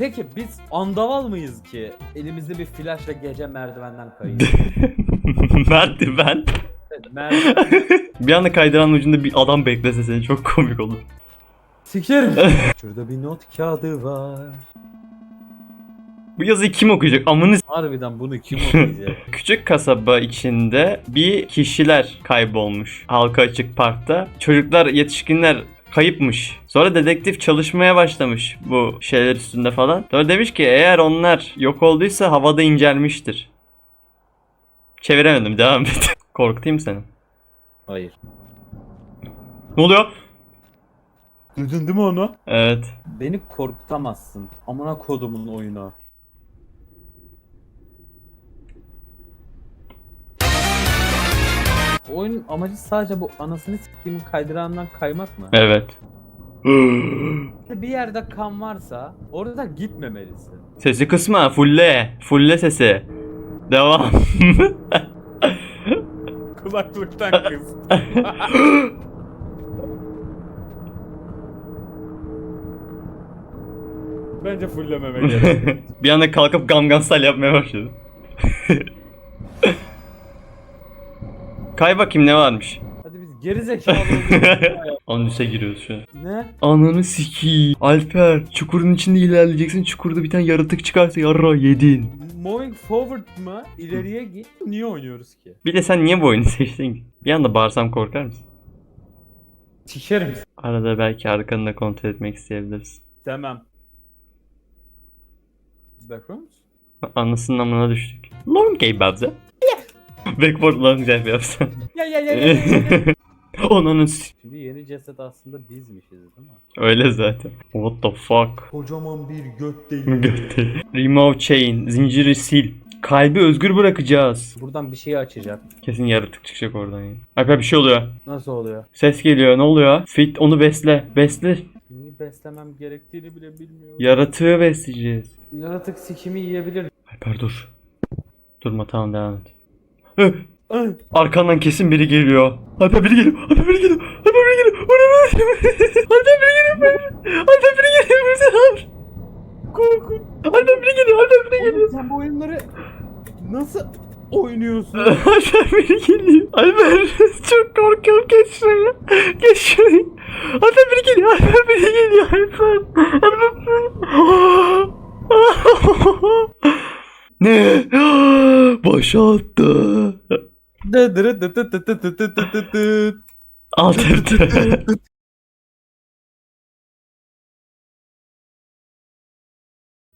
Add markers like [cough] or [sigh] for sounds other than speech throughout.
peki biz andaval mıyız ki elimizde bir flaşla gece merdivenden kayıyoruz? [laughs] Merdiven. Evet, merdiven. [laughs] Bir anda kaydıranın ucunda bir adam beklese seni çok komik olur. Sikerim. [laughs] Şurada bir not kağıdı var. Bu yazıyı kim okuyacak? Amını s- Harbiden bunu kim okuyacak? Küçük kasaba içinde bir kişiler kaybolmuş. Halka açık parkta. Çocuklar, yetişkinler kayıpmış. Sonra dedektif çalışmaya başlamış bu şeyler üstünde falan. Sonra demiş ki eğer onlar yok olduysa havada incelmiştir. Çeviremedim devam et. [laughs] Korkutayım seni. Hayır. Ne oluyor? Duydun değil mi onu? Evet. Beni korkutamazsın. Amına kodumun oyunu. Oyunun amacı sadece bu anasını siktiğimin kaydırağından kaymak mı? Evet. Bir yerde kan varsa orada gitmemelisin. Sesi kısma. Fulle. Fulle sesi. Devam. Kulaklıktan kız. [laughs] Bence fullememe gerek. bir anda kalkıp Gangnam Style yapmaya başladı. [laughs] Kay bakayım ne varmış. Hadi biz geri zekalı olduk. [laughs] Anüse giriyoruz şu an. ne? Ananı sikiyim. Alper çukurun içinde ilerleyeceksin. Çukurda bir tane yaratık çıkarsa yarra yedin. Moving forward mı? İleriye git. Niye oynuyoruz ki? Bir de sen niye bu oyunu seçtin? Bir anda bağırsam korkar mısın? Sikerim. Arada belki arkanı da kontrol etmek isteyebilirsin. Tamam. Backrooms? Anasının amına düştük. Long game babza. Backward long jump yapsan. Ya ya ya. [laughs] Onun Şimdi yeni ceset aslında bizmişiz değil mi? öyle zaten. What the fuck? Kocaman bir göt deliği. [laughs] Götte. Remove chain. Zinciri sil. Kalbi özgür bırakacağız. Buradan bir şey açacak. Kesin yaratık çıkacak oradan ya. Alper bir şey oluyor. Nasıl oluyor? Ses geliyor. Ne oluyor? Fit onu besle. Besle. Neyi beslemem gerektiğini bile bilmiyorum. Yaratığı besleyeceğiz. Yaratık sikimi yiyebilir. Alper dur. Durma tamam devam et. Ah! Arkandan kesin biri geliyor. Alper biri geliyor. Alper biri geliyor. Alper biri geliyor. Alper biri geliyor. Alper biri geliyor. Alper biri geliyor. Korkun. Alper biri geliyor. Alper biri geliyor. sen bu oyunları nasıl oynuyorsun? Alper biri geliyor. Alper çok korkuyorum. Geç şuraya. Geç şuraya. Alper biri geliyor. Alper biri geliyor. Alper. Alper. ne? Boşalttı. Aldırdı. [laughs]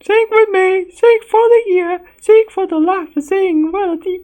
Sing with me, sing for the year, sing for the life, sing melody.